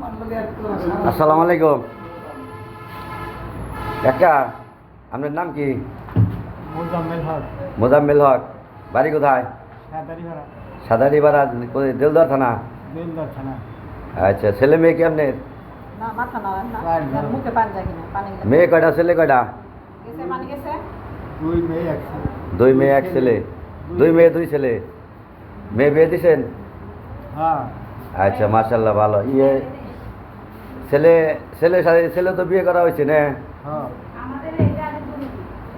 আসসালামু আলাইকুম। কাকা আপনার নাম কি? মোজাম্মেল হক। মোজাম্মেল হক। বাড়ি কোথায়? সাদারিপাড়া। দেলদর থানা? আচ্ছা ছেলে মেয়ে কি আপনার? মেয়ে কয়টা ছেলে কয়টা? দুই মেয়ে একশো দুই মেয়ে এক ছেলে। দুই মেয়ে। দুই ছেলে। মেয়ে বিয়ে দিছেন? হ্যাঁ। আচ্ছা মাশাল্লাহ ভালো। ইয়ে ছেলে ছেলে সাথে ছেলে তো বিয়ে করা হয়েছে না? হ্যাঁ।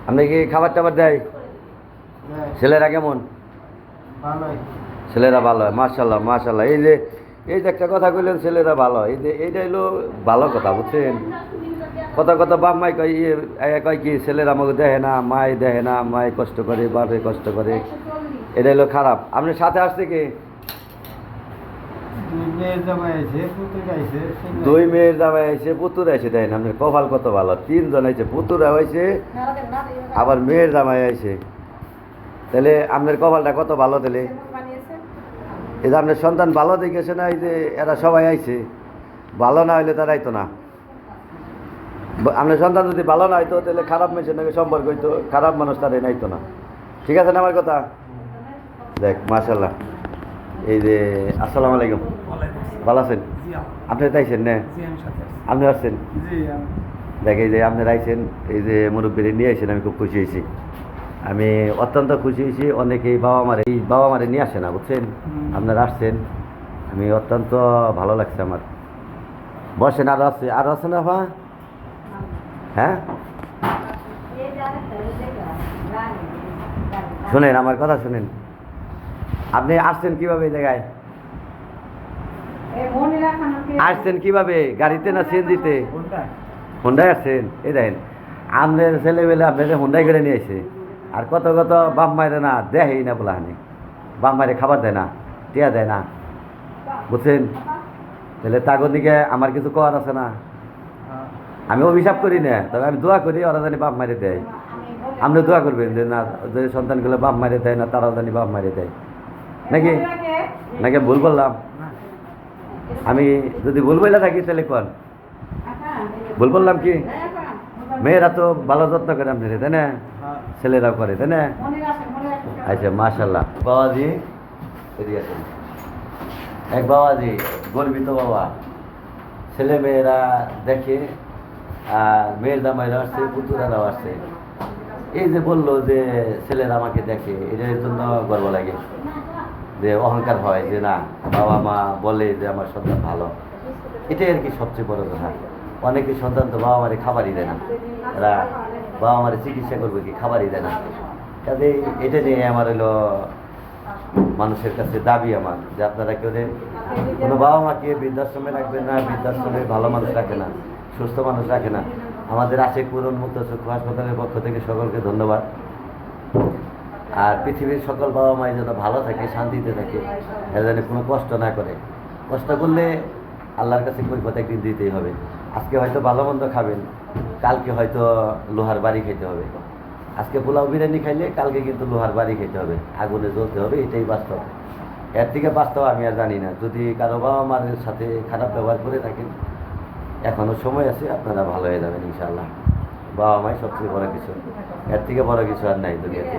আপনি কি খাবার টাবার দেয় দেয়। ছেলেরা কেমন? ছেলেরা ভালো হয় মার্শাল্লাহ মার্শাল্লাহ এই যে এই যে একটা কথা কইলেন ছেলেরা ভালো। হয়। এই যে এইটা হলো ভালো কথা বুঝছেন? কথা কথা বাপ মাই কয় ইয়ে কয় কি ছেলেরা আমাকে দেখে না মাই দেখে না মাই কষ্ট করে বাপে কষ্ট করে। এটা হলো খারাপ। আপনি সাথে আসছে কি? আছে আইছে দুই মেয়ের জামাই এসে পুতুর এসে দেয় না, আপনার কপাল কত ভালো। তিনজন আছে পুতুরা হয়েছে, আবার মেয়ের জামাই আইছে। তাহলে আপনার কপালটা কত ভালো তাহলে? এই যে আপনার সন্তান ভালো দেখেছে না, এই যে এরা সবাই আইছে? ভালো না হইলে তারা আইতো না। আপনার সন্তান যদি ভালো না হইতো, তাহলে খারাপ মেয়েছে নাকি সম্পর্ক হইতো, খারাপ মানুষ তারা নাইতো না। ঠিক আছে না আমার কথা? দেখ মাশাল্লাহ এই যে আসসালামু আলাইকুম। ভালো আছেন? আপনি তাইছেন না? আপনি আসছেন? জি আমি দেখ এই যে আপনার আইছেন এই যে মুরব্বীরে নিয়ে আইছেন আমি খুব খুশি হয়েছি। আমি অত্যন্ত খুশি হয়েছি অনেকেই বাবা মারে এই বাবা মারে নিয়ে আসে না বুঝছেন। আপনারা আসছেন আমি অত্যন্ত ভালো লাগছে আমার। বসেন আরও আছে আরও আছে না বা হ্যাঁ? শুনেন আমার কথা শুনেন। আপনি আসছেন কীভাবে এই জায়গায়? আসছেন কীভাবে? গাড়িতে না সিএনজিতে? হুন্ডাই আসছেন? এই দেখেন আপনার ছেলেবেলে আপনাদের হুন্ডাই করে নিয়ে এসে আর কত কত বাপ মায়ের না দেহেই না বলা হানি বাপ মায়ের খাবার দেয় না টিয়া দেয় না। বুঝছেন? তাহলে তাগর দিকে আমার কিছু কর আছে না? হ্যাঁ। আমি অভিশাপ করি না তবে আমি দোয়া করি ওরা জানি বাপ মারে দেয়। আপনি দোয়া করবেন যে না যে সন্তানগুলো বাপ মারে দেয় না তারাও জানি বাপ মারে দেয়। নাকি? নাকি ভুল বললাম? আমি যদি ভুল বলে থাকি তাহলে কোন? ভুল বললাম কি? মেয়েরা তো ভালো যত্ন করে আপনি তাই না? ছেলেরাও করে, তাই না? আচ্ছা মাশাল্লাহ বাবাজি এক বাবাজি, গর্বিত বাবা। ছেলে মেয়েরা দেখে, আর মেয়ের জামাইরা আসছে পুতুরারাও আসছে। এই যে বলল যে ছেলেরা আমাকে দেখে এটার জন্য গর্ব লাগে। যে অহংকার হয় যে না, বাবা মা বলে যে আমার সন্তান ভালো। এটাই আর কি সবচেয়ে বড় কথা। অনেকে সন্তান তো বাবা মারে খাবারই দেয় না। এরা বাবা মারে চিকিৎসা করবে কি খাবারই দেয় না। কাজে এটা নিয়ে আমার হলো মানুষের কাছে দাবি আমার, যে আপনারা কেউ কোনো বাবা মাকে বৃদ্ধাশ্রমে রাখবেন না, বৃদ্ধাশ্রমে ভালো মানুষ রাখে না, সুস্থ মানুষ রাখে না। আমাদের আশেক পুরন মুক্ত চক্ষু হাসপাতালের পক্ষ থেকে সকলকে ধন্যবাদ। আর পৃথিবীর সকল বাবা মাই যেন ভালো থাকে, শান্তিতে থাকে, এরা যেন কোনো কষ্ট না করে। কষ্ট করলে আল্লাহর কাছে কৈফত একদিন দিতেই হবে। আজকে হয়তো ভালো মন্দ খাবেন, কালকে হয়তো লোহার বাড়ি খেতে হবে। আজকে পোলাও বিরিয়ানি খাইলে কালকে কিন্তু লোহার বাড়ি খেতে হবে। আগুনে জ্বলতে হবে, এটাই বাস্তব। এর থেকে বাস্তব আমি আর জানি না। যদি কারও বাবা মার সাথে খারাপ ব্যবহার করে থাকেন এখনও সময় আছে, আপনারা ভালো হয়ে যাবেন, ইনশাআল্লাহ। বাবা মাই সবচেয়ে বড় কিছু। এর থেকে বড় কিছু আর নাই দুনিয়াতে।